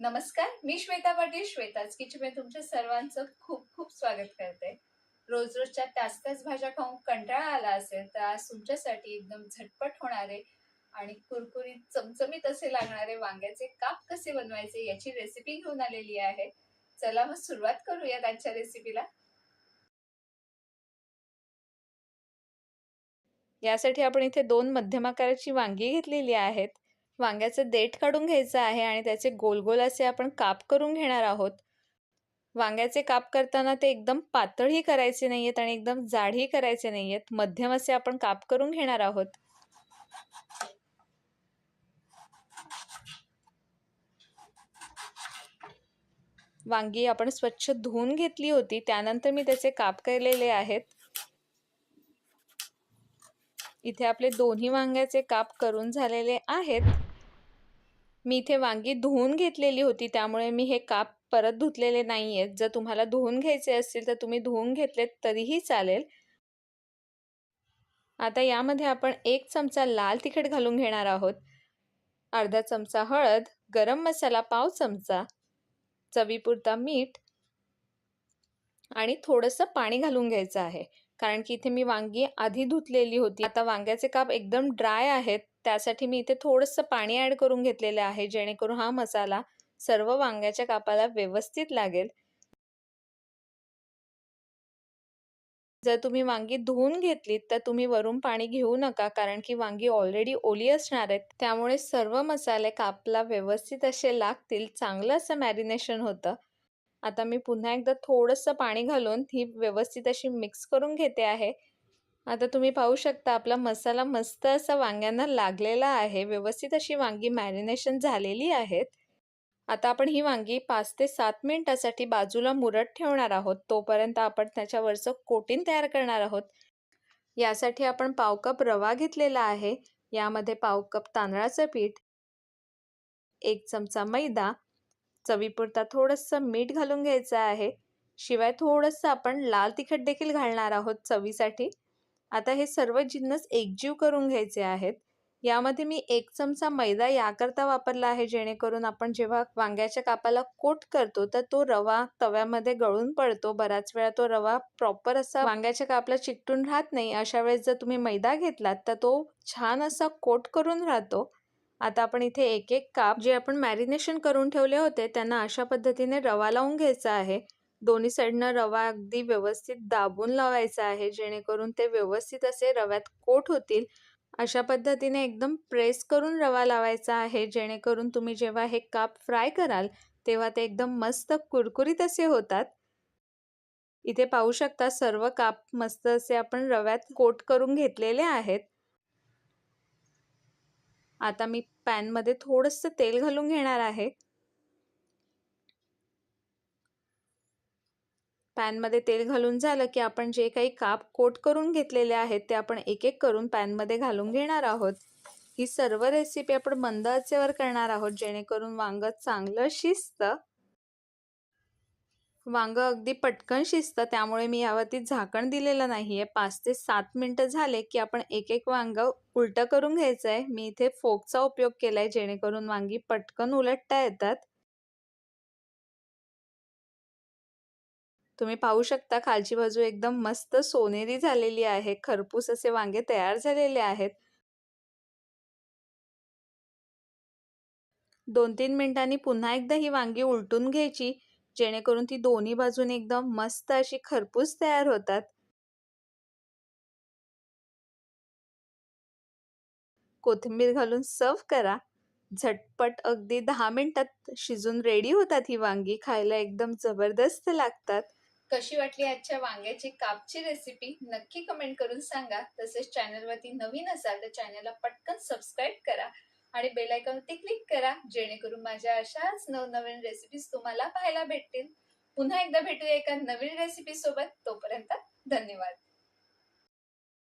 नमस्कार मी श्वेता पाटील श्वेताच किचनमध्ये तुमच्या सर्वांचं खूप खूप स्वागत करते. रोज रोजच्या त्याच त्याच भाज्या खाऊन कंटाळा आला असेल तर आज तुमच्यासाठी एकदम झटपट होणारे आणि कुरकुरीत चमचमीत असे लागणारे वांग्याचे काप कसे बनवायचे याची रेसिपी घेऊन आलेली आहे. चला मग सुरुवात करूयात आजच्या रेसिपीला यासाठी आपण इथे दोन मध्यम आकाराची वांगी घेतलेली आहेत. वांग्याचं देठ काढून घ्यायचं आहे आणि त्याचे गोल गोल असे आपण काप करून घेणार आहोत. वांग्याचे काप करताना ते एकदम पातळही करायचे नाही आहेत आणि एकदम जाडही करायचे नाही आहेत मध्यम असे आपण काप करून घेणार आहोत. वांगी आपण स्वच्छ धुवून घेतली होती. त्यानंतर मी त्याचे काप केलेले आहेत. इथे आपले दोन्ही वांग्याचे काप करून झालेले आहेत. मी इथे वांगी धुवून घेतलेली होती त्यामुळे मी हे काप परत धुतलेले नाही आहेत जर तुम्हाला धुवून घ्यायचे असतील तर तुम्ही धुवून घेतलेत तरीही चालेल. आता यामध्ये आपण एक चमचा लाल तिखट घालून घेणार आहोत. अर्धा चमचा हळद गरम मसाला पाव चमचा चवीपुरता मीठ आणि थोडंसं पाणी घालून घ्यायचं आहे. कारण की इथे मी वांगी आधी धुतलेली होती. आता वांग्याचे काप एकदम ड्राय आहेत. त्यासाठी मी इथे थोडंसं पाणी ॲड करून घेतलेलं आहे जेणेकरून हा मसाला सर्व वांग्याच्या कापाला व्यवस्थित लागेल. जर तुम्ही वांगी धुवून घेतलीत तर तुम्ही वरून पाणी घेऊ नका कारण की वांगी ऑलरेडी ओली असणार आहेत. त्यामुळे सर्व मसाले कापला व्यवस्थित असे लागतील चांगलं असं मॅरिनेशन होतं. आता मी पुन्हा एकदा थोडंसं पाणी घालून ही व्यवस्थित अशी मिक्स करून घेते आहे. आता तुम्ही पाहू शकता आपला मसाला मस्त असा वांग्यांना लागलेला आहे. व्यवस्थित अशी वांगी मॅरिनेशन झालेली आहेत. आता आपण ही वांगी पाच ते सात मिनिटासाठी बाजूला मुरत ठेवणार आहोत. तोपर्यंत आपण त्याच्यावरचं कोटिंग तयार करणार आहोत. यासाठी आपण पाव कप रवा घेतलेला आहे. यामध्ये पाव कप तांदळाचं पीठ एक चमचा मैदा चवीपुरता थोडंसं मीठ घालून घ्यायचं आहे. शिवाय थोडंसं आपण लाल तिखट देखील घालणार आहोत चवीसाठी. आता हे सर्व जिन्नस एकजीव करून घ्यायचे आहेत. यामध्ये मी एक चमचा मैदा याकरता वापरला आहे जेणेकरून आपण जेव्हा वांग्याच्या कापाला कोट करतो तर तो रवा तव्यामध्ये गळून पडतो. बऱ्याच वेळा तो रवा प्रॉपर असा वांग्याच्या कापला चिकटून राहत नाही. अशा वेळेस जर तुम्ही मैदा घेतलात तर तो छान असा कोट करून राहतो. आता आपण इथे एक एक काप जे आपण मॅरिनेशन करून ठेवले होते त्यांना अशा पद्धतीने रवा लावून घ्यायचा आहे. दोन्ही साईडनं रवा अगदी व्यवस्थित दाबून लावायचा आहे जेणेकरून ते व्यवस्थित असे रव्यात कोट होतील. अशा पद्धतीने एकदम प्रेस करून रवा लावायचा आहे जेणेकरून तुम्ही जेव्हा हे काप फ्राय कराल तेव्हा ते एकदम मस्त कुरकुरीत असे होतात. इथे पाहू शकता सर्व काप मस्त असे आपण रव्यात कोट करून घेतलेले आहेत. आता मी पॅनमध्ये थोडंसं तेल घालून घेणार आहे. पॅनमध्ये तेल घालून झालं की आपण जे काही काप कोट करून घेतलेले आहेत ते आपण एक एक करून पॅनमध्ये घालून घेणार आहोत. ही सर्व रेसिपी आपण मंद आचेवर करणार आहोत जेणेकरून वांग चांगलं शिजतं वांग अगदी पटकन शिजतं त्यामुळे मी यावरती झाकण दिलेलं नाही आहे पाच ते सात मिनटं झाले की आपण एक एक वांग उलटं करून घ्यायचं आहे मी इथे फोकचा उपयोग केला आहे जेणेकरून वांगी पटकन उलटता येतात. तुम्ही पाहू शकता खालची बाजू एकदम मस्त सोनेरी झालेली आहे. खरपूस असे वांगे तयार झालेले आहेत. दोन तीन मिनिटांनी पुन्हा एकदा ही वांगी उलटून घ्यायची जेणेकरून ती दोन्ही बाजूने एकदम मस्त अशी खरपूस तयार होतात. कोथिंबीर घालून सर्व करा. झटपट अगदी दहा मिनिटात शिजून रेडी होतात ही वांगी खायला एकदम जबरदस्त लागतात. कशी वाटली आजच्या वांग्याची कापची रेसिपी नक्की कमेंट करून सांगा. तसेच चॅनलवरती नवीन असाल तर चॅनलला पटकन सबस्क्राईब करा आणि बेल आयकॉनवरती क्लिक करा जेणेकरून माझ्या अशाच नवनवीन रेसिपीज तुम्हाला पाहायला भेटतील. पुन्हा एकदा भेटूया एका नवीन रेसिपी सोबत. तोपर्यंत धन्यवाद.